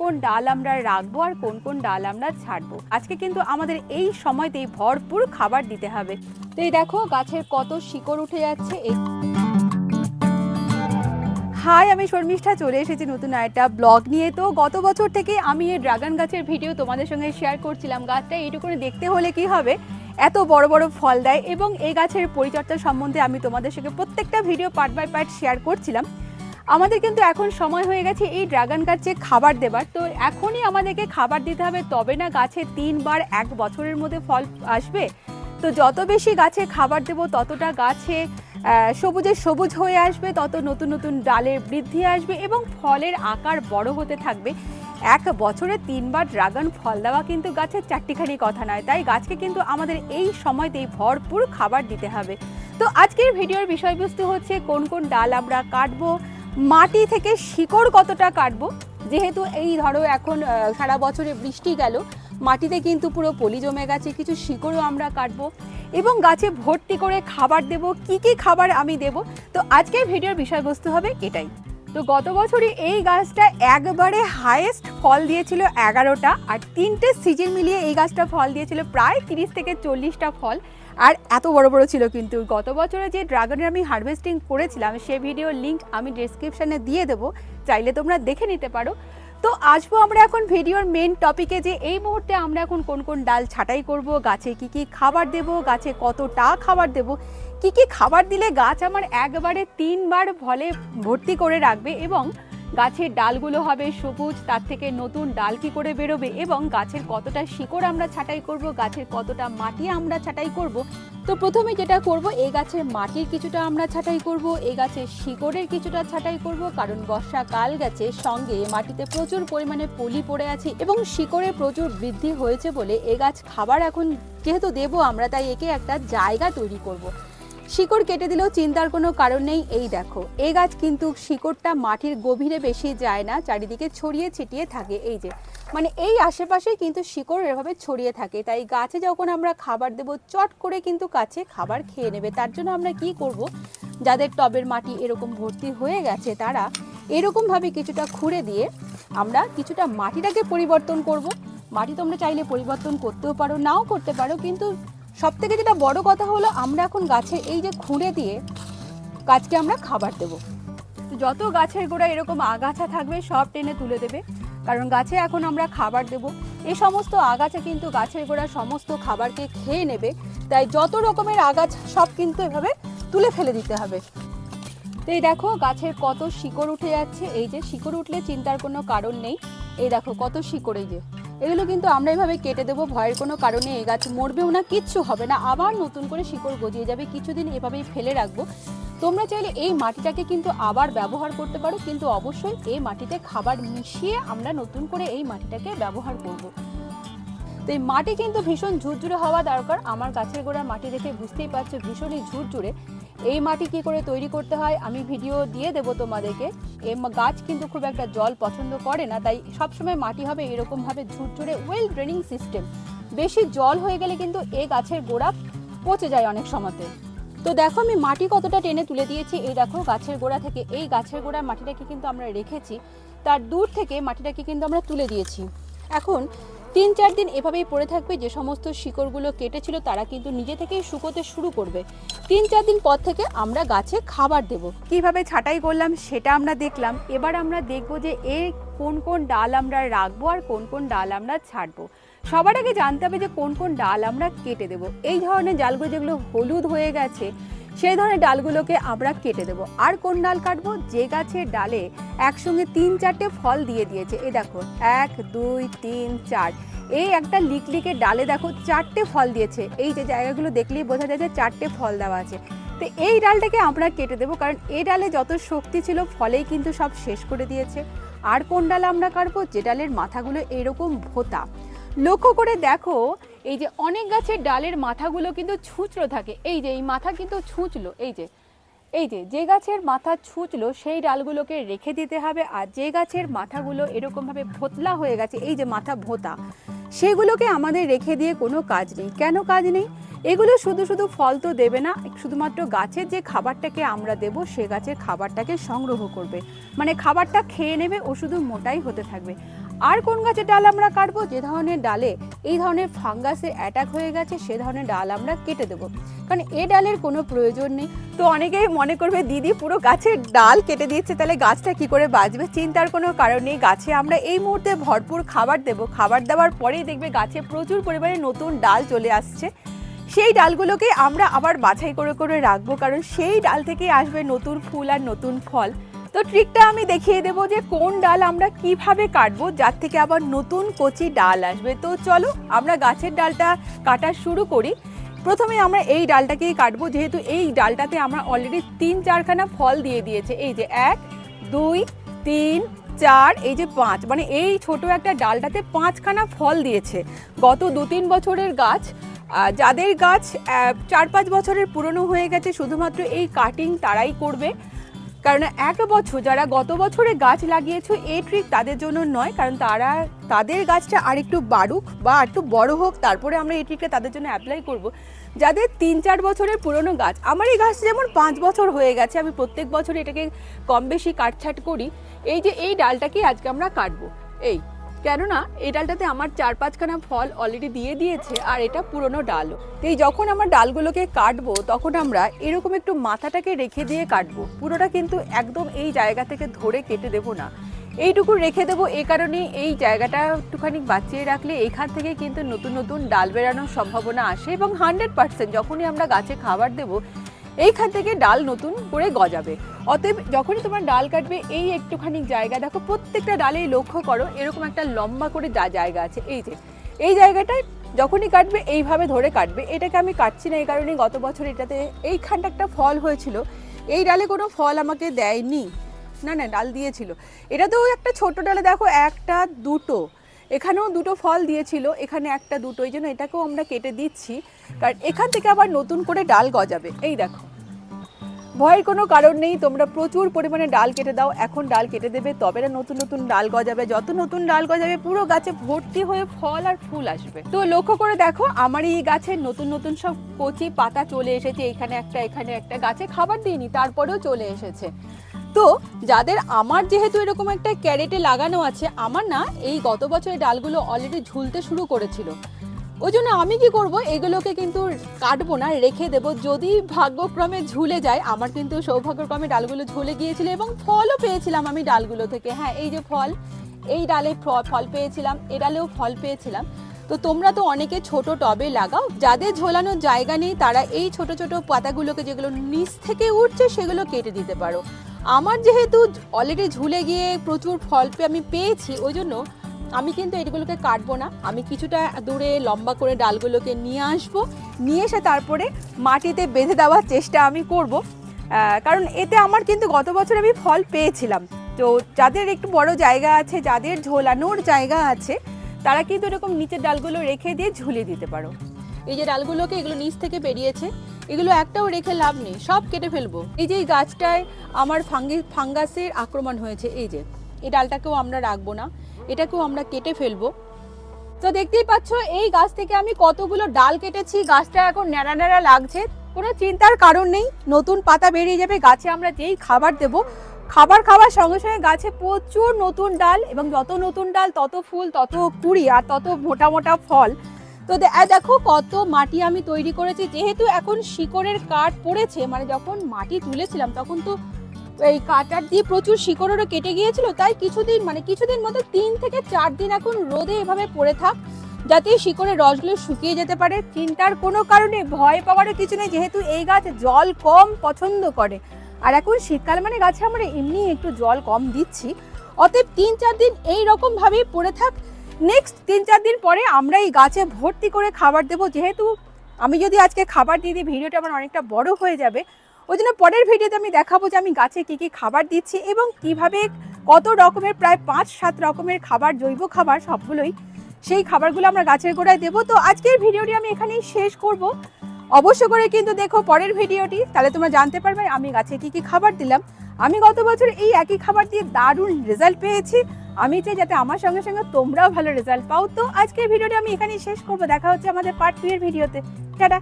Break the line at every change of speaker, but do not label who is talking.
কোন ডাল আমরা রাখব আর কোন কোন ডাল আমরা ছাড়বো। আজকে কিন্তু আমাদের এই সময়তেই ভরপুর খাবার দিতে হবে। তো এই দেখো, গাছের কত শিকড় উঠে যাচ্ছে। হাই, আমি শর্মিষ্ঠা, চলে এসেছি নতুন একটা ব্লগ নিয়ে। তো গত বছর থেকে আমি এই ড্রাগন গাছের ভিডিও তোমাদের সঙ্গে শেয়ার করছিলাম গাছটা। এইটুকুনি দেখতে হলে কি হবে? এত বড় বড় ফল দেয় এবং এই গাছের পরিচর্যা সম্বন্ধে আমি তোমাদের সঙ্গে প্রত্যেকটা video part by part share করছিলাম। আমাদের কিন্তু এখন সময় হয়ে গেছে এই ড্রাগন গাছে খাবার দেবার। তো এখনই আমাদেরকে খাবার দিতে হবে, তবে না গাছে তিনবার এক বছরের মধ্যে ফল আসবে। তো যত বেশি গাছে খাবার দেবো, ততটা গাছে সবুজে সবুজ হয়ে আসবে, তত নতুন নতুন ডালের বৃদ্ধি আসবে এবং ফলের আকার বড় হতে থাকবে। এক বছরে তিনবার ড্রাগন ফল দেওয়া কিন্তু গাছের চারটিখানি কথা নয়, তাই গাছকে কিন্তু আমাদের এই সময়তেই ভরপুর খাবার দিতে হবে। তো আজকের ভিডিওর বিষয়বস্তু হচ্ছে কোন কোন ডাল আমরা কাটবো মাটি থেকে শিকড় কতটা কাটবো? যেহেতু এই ধরো এখন সারা বছরে বৃষ্টি গেল, মাটিতে কিন্তু পুরো পলি জমে গেছে কিছু শিকড়ও আমরা কাটবো। এবং গাছে ভর্তি করে খাবার দেব, কি কি খাবার আমি দেব? তো আজকের ভিডিওর বিষয়বস্তু হবে এটাই। তো গত বছরই এই গাছটা একবারে হাইয়েস্ট ফল দিয়েছিল এগারোটা আর তিনটে সিজন মিলিয়ে এই গাছটা ফল দিয়েছিল প্রায় তিরিশ থেকে চল্লিশটা ফল। আর এত বড় বড় ছিল কিন্তু গত বছরে যে ড্রাগনের আমি হারভেস্টিং করেছিলাম সে ভিডিওর লিঙ্ক আমি ডেসক্রিপশানে দিয়ে দেবো, চাইলে তোমরা দেখে নিতে পারো। তো আসব আমরা এখন ভিডিওর মেন টপিকে যে এই মুহূর্তে আমরা এখন কোন কোন ডাল ছাঁটাই করব, গাছে কি কি খাবার দেব, গাছে কতটা খাবার দেব কি কি খাবার দিলে গাছ আমার একবারে তিনবার ফলে ভর্তি করে রাখবে এবং গাছের ডালগুলো হবে সবুজ, তার থেকে নতুন ডাল কি করে বেরোবে এবং গাছের কতটা শিকড় আমরা ছাঁটাই করব, গাছের কতটা মাটি আমরা ছাঁটাই করব, তো প্রথমে যেটা করব, এই গাছের মাটির কিছুটা আমরা ছাঁটাই করব, এই গাছের শিকড়ের কিছুটা ছাঁটাই করব, কারণ বর্ষাকাল গেছে, সঙ্গে মাটিতে প্রচুর পরিমাণে পলি পড়ে আছে এবং শিকড়ে প্রচুর বৃদ্ধি হয়েছে বলে এ গাছ খাবার এখন যেহেতু দেবো আমরা, তাই একে একটা জায়গা তৈরি করব। শিকড় কেটে দিলেও চিন্তার কোনো কারণ নেই, এই দেখো। এই গাছ কিন্তু শিকড়টা মাটির গভীরে বেশি যায় না, চারিদিকে ছড়িয়ে ছিটিয়ে থাকে, এই যে। মানে এই আশেপাশেই কিন্তু শিকড় এভাবে ছড়িয়ে থাকে, তাই গাছে যখন আমরা খাবার দেব, চট করে কিন্তু কাছে খাবার খেয়ে নেবে। তার জন্য আমরা কি করব? যাদের টবের মাটি এরকম ভর্তি হয়ে গেছে, তারা এরকমভাবে কিছুটা খুঁড়ে দিয়ে আমরা কিছুটা মাটিটাকে পরিবর্তন করব। মাটি তোমরা চাইলে পরিবর্তন করতেও পারো, নাও করতে পারো, কিন্তু সব থেকে যেটা বড় কথা হলো, আমরা এখন গাছের এই যে খুঁড়ে দিয়ে গাছকে আমরা খাবার দেব। যত গাছের গোড়া এরকম আগাছা থাকবে, সব টেনে তুলে দেবে। কারণ গাছে এখন আমরা খাবার দেব। এই সমস্ত আগাছা কিন্তু গাছের গোড়া সমস্ত খাবারকে খেয়ে নেবে। তাই যত রকমের আগাছা, সব কিন্তু এভাবে তুলে ফেলে দিতে হবে। তো এই দেখো, গাছের কত শিকড় উঠে যাচ্ছে। এই যে শিকড় উঠলে চিন্তার কোনো কারণ নেই। এই দেখো, কত শিকড় এই যে। এগুলো কিন্তু আমরা এভাবে কেটে দেবো, ভয়ের কোনো কারণে এই গাছ মরবেও না, কিচ্ছু হবে না আবার নতুন করে শিকড় গজিয়ে যাবে, কিছুদিন এভাবেই ফেলে রাখব তোমরা চাইলে এই মাটিটাকে কিন্তু আবার ব্যবহার করতে পারো, কিন্তু অবশ্যই এই মাটিতে খাবার মিশিয়ে আমরা নতুন করে এই মাটিটাকে ব্যবহার করব। তো এই মাটি কিন্তু ভীষণ ঝুরঝুরে হওয়া দরকার। আমার গাছের গোড়ার মাটি দেখে বুঝতেই পারছ ভীষণই ঝুরঝুরে। এই মাটি কি করে তৈরি করতে হয় আমি ভিডিও দিয়ে দেব তোমাদেরকে। এই গাছ কিন্তু খুব একটা জল পছন্দ করে না, তাই সবসময় মাটি হবে এরকমভাবে ঝুরঝুরে ওয়েল ড্রেনিং সিস্টেম বেশি জল হয়ে গেলে কিন্তু এই গাছের গোড়া পচে যায় অনেক সময়তে। তো দেখো আমি মাটি কতটা টেনে তুলে দিয়েছি। এই দেখো গাছের গোড়া থেকে এই গাছের গোড়ার মাটিটাকে কিন্তু আমরা রেখেছি। তার দূর থেকে মাটিটাকে কিন্তু আমরা তুলে দিয়েছি। এখন তিন চার দিন এভাবেই পড়ে থাকবে, যে সমস্ত শিকড়গুলো কেটেছিল তারা কিন্তু নিজে থেকেই শুকোতে শুরু করবে। তিন চার দিন পর থেকে আমরা গাছে খাবার দেব। কীভাবে ছাঁটাই করলাম সেটা আমরা দেখলাম। এবার আমরা দেখব যে এর কোন কোন ডাল আমরা রাখব আর কোন কোন ডাল আমরা ছাড়বো সবার আগে জানতে হবে যে কোন কোন ডাল আমরা কেটে দেব। এই ধরনের ডালগুলো যেগুলো হলুদ হয়ে গেছে সেই ধরনের ডালগুলোকে আমরা কেটে দেব। আর কোন ডাল কাটবো? যে গাছের ডালে একসঙ্গে তিন চারটে ফল দিয়ে দিয়েছে। এ দেখো, এক, দুই, তিন, চার। এই একটা লিকলিকের ডালে দেখো চারটে ফল দিয়েছে। এই যে জায়গাগুলো দেখলেই বোঝা যায় যে চারটে ফল দেওয়া আছে। তো এই ডালটাকে আমরা কেটে দেবো কারণ এই ডালে যত শক্তি ছিল ফলেই কিন্তু সব শেষ করে দিয়েছে। আর কোন ডাল আমরা কাটবো? যে ডালের মাথাগুলো এরকম ভোতা। লক্ষ্য করে দেখো, এই যে অনেক গাছের ডালের মাথাগুলো কিন্তু ছুঁচলো থাকে। এই যে, এই মাথা কিন্তু ছুঁচলো এই যে এই যে যে গাছের মাথা ছুঁচলো সেই ডালগুলোকে রেখে দিতে হবে আর যে গাছের মাথাগুলো এরকমভাবে ভোতলা হয়ে গেছে, এই যে মাথা ভোতা, সেগুলোকে আমাদের রেখে দিয়ে কোনো কাজ নেই। কেন কাজ নেই? এগুলো শুধু শুধু ফল তো দেবে না, শুধুমাত্র গাছের যে খাবারটাকে আমরা দেব, সে গাছের খাবারটাকে সংগ্রহ করবে। মানে খাবারটা খেয়ে নেবে, ও শুধু মোটাই হতে থাকবে। আর কোন গাছের ডাল আমরা কাটবো? যে ধরনের ডালে এই ধরনের ফাঙ্গাসের অ্যাটাক হয়ে গেছে, সে ধরনের ডাল আমরা কেটে দেবো। কারণ এ ডালের কোনো প্রয়োজন নেই। তো অনেকেই মনে করবে, দিদি, পুরো গাছের ডাল কেটে দিচ্ছে তাহলে গাছটা কি করে বাঁচবে? চিন্তার কোনো কারণ নেই। গাছে আমরা এই মুহূর্তে ভরপুর খাবার দেব। খাবার দেওয়ার পরেই দেখবে গাছে প্রচুর পরিমাণে নতুন ডাল চলে আসছে। সেই ডালগুলোকে আমরা আবার বাছাই করে করে রাখব। কারণ সেই ডাল থেকেই আসবে নতুন ফুল আর নতুন ফল। তো ট্রিকটা আমি দেখিয়ে দেবো যে কোন ডাল আমরা কীভাবে কাটবো, যার থেকে আবার নতুন কচি ডাল আসবে। তো চলো আমরা গাছের ডালটা কাটা শুরু করি। প্রথমে আমরা এই ডালটাকেই কাটবো, যেহেতু এই ডালটাতে আমরা অলরেডি তিন চারখানা ফল দিয়ে দিয়েছে। এই যে এক, দুই, তিন, চার, এই যে পাঁচ। মানে এই ছোট একটা ডালটাতে পাঁচখানা ফল দিয়েছে। গত দু তিন বছরের গাছ যাদের গাছ চার পাঁচ বছরের পুরনো হয়ে গেছে, শুধুমাত্র এই কাটিং তারাই করবে। কারণ এক বছর যারা গত বছরে গাছ লাগিয়েছো এই ট্রিক তাদের জন্য নয়, কারণ তারা, তাদের গাছটা আর একটু বাড়ুক বা একটু বড় হোক, তারপরে আমরা এই ট্রিকটা তাদের জন্য অ্যাপ্লাই করব। যাদের তিন চার বছরের পুরনো গাছ, আমার এই গাছ যেমন পাঁচ বছর হয়ে গেছে, আমি প্রত্যেক বছর এটাকে কম বেশি কাটছাট করি, এই যে এই ডালটাকে আজকে আমরা কাটবো, এই। কেননা, এই ডালটাতে আমার চার পাঁচখানা ফল অলরেডি দিয়ে দিয়েছে আর এটা পুরনো ডালও এই যখন আমার ডালগুলোকে কাটবো, তখন আমরা এরকম একটু মাথাটাকে রেখে দিয়ে কাটবো। পুরোটা কিন্তু একদম এই জায়গা থেকে ধরে কেটে দেবো না। এইটুকু রেখে দেবো এই কারণে এই জায়গাটা একটুখানি বাঁচিয়ে রাখলে এখান থেকে কিন্তু নতুন নতুন ডাল বেরানোর সম্ভাবনা আসে এবং হান্ড্রেড পার্সেন্ট যখনই আমরা গাছে খাবার দেবো এইখান থেকে ডাল নতুন করে গজাবে। অতএব যখনই তোমার ডাল কাটবে, এই একটুখানি জায়গা দেখো, প্রত্যেকটা ডালেই লক্ষ্য করো, এরকম একটা লম্বা করে যা জায়গা আছে, এই যে। এই জায়গাটায় যখনই কাটবে, এইভাবে ধরে কাটবে। এটাকে আমি কাটছি না, এই কারণে গত বছর এটাতে এইখানটা একটা ফল হয়েছিল। এই ডালে কোনো ফল আমাকে দেয়নি। না না, ডাল দিয়েছিল। এটাতেও একটা ছোট ডালে দেখো, একটা, দুটো এখানেও দুটো ফল দিয়েছিল, এখানে একটা দুটো এই জন্য এটাকেও আমরা কেটে দিচ্ছি। কারণ এখান থেকে আবার নতুন করে ডাল গজাবে। এই দেখো। ভয়ের কোনো কারণ নেই, তোমরা প্রচুর পরিমাণে ডাল কেটে দাও, এখন ডাল কেটে দেবে, তবে না নতুন নতুন ডাল গজাবে। যত নতুন ডাল গজাবে, পুরো গাছে ভর্তি হয়ে ফল আর ফুল আসবে। তো লক্ষ্য করে দেখো আমার এই গাছে নতুন নতুন সব কচি পাতা চলে এসেছে, এখানে একটা এখানে একটা। গাছে খাবার দিইনি, তারপরেও চলে এসেছে। তো যাদের আমার যেহেতু এরকম একটা ক্যারেটে লাগানো আছে, আমার না এই গত বছরের ডালগুলো অলরেডি ঝুলতে শুরু করেছিল। ওই জন্য আমি কি করব, এগুলোকে কিন্তু কাটবো না, রেখে দেব। যদি ভাগ্যক্রমে ঝুলে যায়, আমার কিন্তু সৌভাগ্যক্রমে ডালগুলো ঝুলে গিয়েছিল এবং ফলও পেয়েছিলাম আমি ডালগুলো থেকে। হ্যাঁ এই যে ফল, এই ডালে ফল পেয়েছিলাম, এ ডালেও ফল পেয়েছিলাম। তো তোমরা তো অনেকে ছোট টবে লাগাও, যাদের ঝোলানোর জায়গা নেই, তারা এই ছোট ছোট পাতাগুলোকে যেগুলো নিচ থেকে উঠছে, সেগুলো কেটে দিতে পারো। আমার যেহেতু অলরেডি ঝুলে গিয়ে প্রচুর ফল পেয়ে আমি পেয়েছি, ওই জন্য আমি কিন্তু এগুলোকে কাটবো না। আমি কিছুটা দূরে লম্বা করে ডালগুলোকে নিয়ে আসব। নিয়ে এসে তারপরে মাটিতে বেঁধে দেওয়ার চেষ্টা আমি করব। কারণ এতে আমার কিন্তু গত বছর আমি ফল পেয়েছিলাম। তো যাদের একটু বড় জায়গা আছে, যাদের ঝোলানোর জায়গা আছে, তারা কিন্তু এরকম নিচের ডালগুলো রেখে দিয়ে ঝুলিয়ে দিতে পারো। এই যে ডালগুলোকে এগুলো নিচ থেকে বেরিয়েছে এগুলো একটাও রেখে লাভ নেই, সব কেটে ফেলব। এই যে এই গাছটায় আমার ফাঙ্গি, ফাঙ্গাসের আক্রমণ হয়েছে, এই যে, এই ডালটাকেও আমরা রাখব না, এটাকেও আমরা কেটে ফেলব। তো দেখতেই পাচ্ছ, এই গাছ থেকে আমি কতগুলো ডাল কেটেছি, গাছটা এখন ন্যাড়া ন্যাড়া লাগছে, কোনো চিন্তার কারণ নেই, নতুন পাতা বেরিয়ে যাবে, গাছে আমরা যেই খাবার দেব, খাবার খাওয়ার সঙ্গে সঙ্গে গাছে প্রচুর নতুন ডাল, এবং যত নতুন ডাল, তত ফুল, তত কুড়ি, আর তত মোটা মোটা ফল তো দেখো কত মাটি আমি তৈরি করেছি। যেহেতু এখন শিকড়ের কাঠ পড়েছে মানে যখন মাটি তুলেছিলাম, তখন তো এই কাটার দিয়ে প্রচুর শিকড়েরও কেটে গিয়েছিল। তাই কিছুদিন মানে কিছুদিন মতো তিন থেকে চার দিন এখন রোদে এভাবে পড়ে থাক, যাতে শিকড়ের রসগুলো শুকিয়ে যেতে পারে। চিন্তার কোনো কারণে ভয় পাওয়ারও কিছু নেই, যেহেতু এই গাছ জল কম পছন্দ করে। আর এখন শীতকাল মানে গাছে আমরা এমনি একটু জল কম দিচ্ছি। অতএব তিন চার দিন এই রকম ভাবেই পড়ে থাক। নেক্সট তিন চার দিন পরে আমরা এই গাছে ভর্তি করে খাবার দেবো। যেহেতু আমি যদি আজকে খাবার দিয়ে দিই, ভিডিওটা আমার অনেকটা বড় হয়ে যাবে। ওই জন্য পরের ভিডিওতে আমি দেখাবো যে আমি গাছে কি কি খাবার দিচ্ছি এবং কীভাবে কত রকমের, প্রায় পাঁচ সাত রকমের খাবার, জৈব খাবার সবগুলোই সেই খাবারগুলো আমরা গাছের গোড়ায় দেবো। তো আজকের ভিডিওটি আমি এখানেই শেষ করব। অবশ্য করে কিন্তু দেখো পরের ভিডিওটি, তাহলে তোমরা জানতে পারবে আমি গাছে কি কি খাবার দিলাম। আমি গত বছর এই একই খাবার দিয়ে দারুণ রেজাল্ট পেয়েছি। আমি চাই যাতে আমার সঙ্গে সঙ্গে তোমরাও ভালো রেজাল্ট পাও। তো আজকের ভিডিওটি আমি এখানেই শেষ করব। দেখা হচ্ছে আমাদের পার্ট টু এর ভিডিওতে। টাটা।